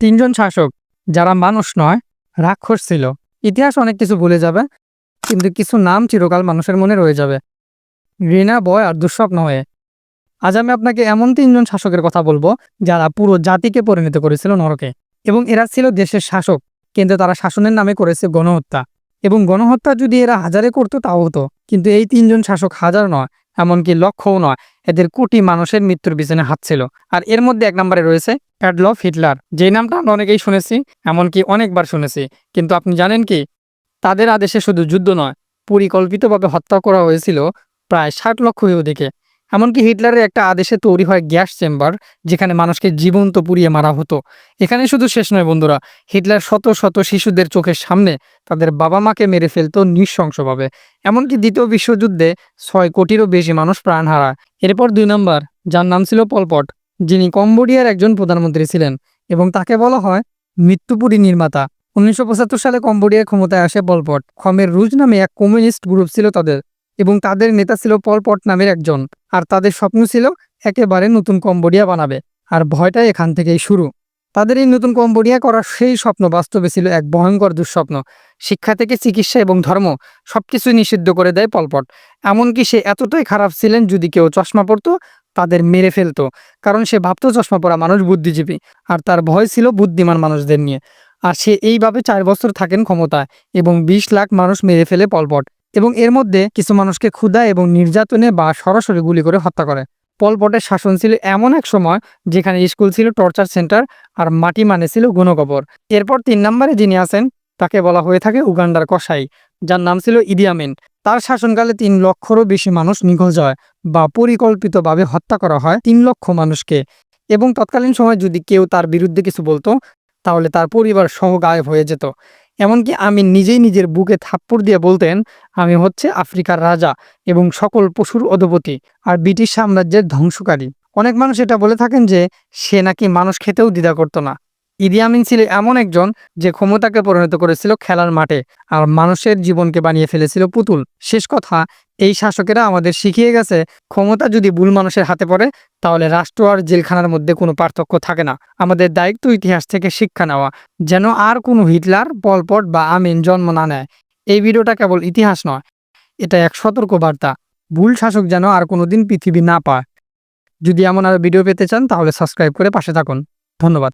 তিনজন শাসক, যারা মানুষ নয়, রাক্ষস ছিল। ইতিহাস অনেক কিছু ভুলে যাবে, কিন্তু কিছু নাম চিরকাল মানুষের মনে রয়ে যাবে। ঘৃণা, ভয় আর দুঃস্বপ্ন হয়ে। আজ আমি আপনাকে এমন তিনজন শাসকের কথা বলব, যারা পুরো জাতিকে পরিণত করেছিল নরকে, এবং এরা ছিল দেশের শাসক, কিন্তু তারা শাসনের নামে করেছে গণহত্যা। এবং গণহত্যা যদি এরা হাজারে করতো, তাও হতো। কিন্তু এই তিনজন শাসক হাজার নয় এমনকি লক্ষও নয়। এদের কোটি মানুষের মৃত্যুর পিছনে হাত ছিল। আর এর মধ্যে এক নম্বরে রয়েছে অ্যাডলফ হিটলার। যে নামটা আমরা অনেকেই শুনেছি, এমনকি অনেকবার শুনেছি। কিন্তু আপনি জানেন কি? তাদের আদেশে শুধু যুদ্ধ নয়, পরিকল্পিতভাবে হত্যা করা হয়েছিল প্রায় ষাট লক্ষ ইহুদিকে। এমনকি হিটলারের একটা আদেশে তৈরি হয় গ্যাস চেম্বার, যেখানে মানুষকে জীবন্ত পুড়িয়ে মারা হতো। এখানে শুধু শেষ নয় বন্ধুরা, হিটলার শত শত শিশুদের চোখের সামনে তাদের বাবা মাকে মেরে ফেলতো নৃশংসভাবে। এমনকি দ্বিতীয় বিশ্বযুদ্ধে ছয় কোটিরও বেশি মানুষ প্রাণ হারায়। এরপর দুই নম্বর, যার নাম ছিল পলপট যিনি কম্বোডিয়ার একজন প্রধানমন্ত্রী ছিলেন এবং তাকে বলা হয় মৃত্যুপুরী নির্মাতা। উনিশশো পঁচাত্তর সালে কম্বোডিয়ার ক্ষমতায় আসে পলপট খমের রুজ নামে এক কমিউনিস্ট গ্রুপ ছিল তাদের। এবং তাদের নেতা ছিল পলপট নামের একজন। আর তাদের স্বপ্ন ছিল একেবারে নতুন কম্বোডিয়া বানাবে। আর ভয়টা এখান থেকেই শুরু। তাদের এই নতুন কম্বোডিয়া করার সেই স্বপ্ন বাস্তবে ছিল এক ভয়ঙ্কর দুঃস্বপ্ন। শিক্ষা থেকে চিকিৎসা এবং ধর্ম সবকিছু নিষিদ্ধ করে দেয় পলপট এমনকি সে এতটাই খারাপ ছিলেন যদি কেউ চশমা পরতো, তাদের মেরে ফেলতো। কারণ সে ভাবতো চশমা পরা মানুষ বুদ্ধিজীবী। আর তার ভয় ছিল বুদ্ধিমান মানুষদের নিয়ে। আর সে এইভাবে চার বছর থাকেন ক্ষমতায় এবং বিশ লাখ মানুষ মেরে ফেলে পলপট এবং এর মধ্যে কিছু মানুষকে ক্ষুধা এবং নির্যাতনে বা সরাসরি গুলি করে হত্যা করে। পলপটের শাসন ছিল এমন এক সময় যেখানে স্কুল ছিল, টর্চার সেন্টার আর মাটি মানে ছিল গুণকবর। এরপর তিন নম্বরে যিনি আছেন, তাকে বলা হয়ে থাকে উগান্ডার কসাই, যার নাম ছিল ইদিয়ামিন তার শাসনকালে তিন লক্ষরও বেশি মানুষ নিখোঁজ হয় বা পরিকল্পিতভাবে হত্যা করা হয় তিন লক্ষ মানুষকে। এবং তৎকালীন সময় যদি কেউ তার বিরুদ্ধে কিছু বলতো, তাহলে তার পরিবার সহ গায়েব হয়ে যেত। এমনকি আমি নিজেই নিজের বুকে থাপ্পড় দিয়ে বলতেন, আমি হচ্ছে আফ্রিকার রাজা এবং সকল পশুর অধপতি আর ব্রিটিশ সাম্রাজ্যের ধ্বংসকারী। অনেক মানুষ এটা বলে থাকেন যে, সে নাকি মানুষ খেতেও দ্বিধা করতো না। ইদি আমিন ছিল এমন একজন যে ক্ষমতাকে পরিণত করেছিল খেলার মাঠে আর মানুষের জীবনকে বানিয়ে ফেলেছিল পুতুল। শেষ কথা, এই শাসকেরা আমাদের শিখিয়ে গেছে, ক্ষমতা যদি ভুল মানুষের হাতে পড়ে, তাহলে রাষ্ট্র আর জেলখানার মধ্যে কোনো পার্থক্য থাকে না। আমাদের দায়িত্ব ইতিহাস থেকে শিক্ষা নেওয়া, যেন আর কোনো হিটলার, পলপট বা আমিন জন্ম না নেয়। এই ভিডিওটা কেবল ইতিহাস নয়, এটা এক সতর্ক বার্তা ভুল শাসক যেন আর কোনোদিন পৃথিবী না পায়। যদি এমন আরও ভিডিও পেতে চান, তাহলে সাবস্ক্রাইব করে পাশে থাকুন। ধন্যবাদ।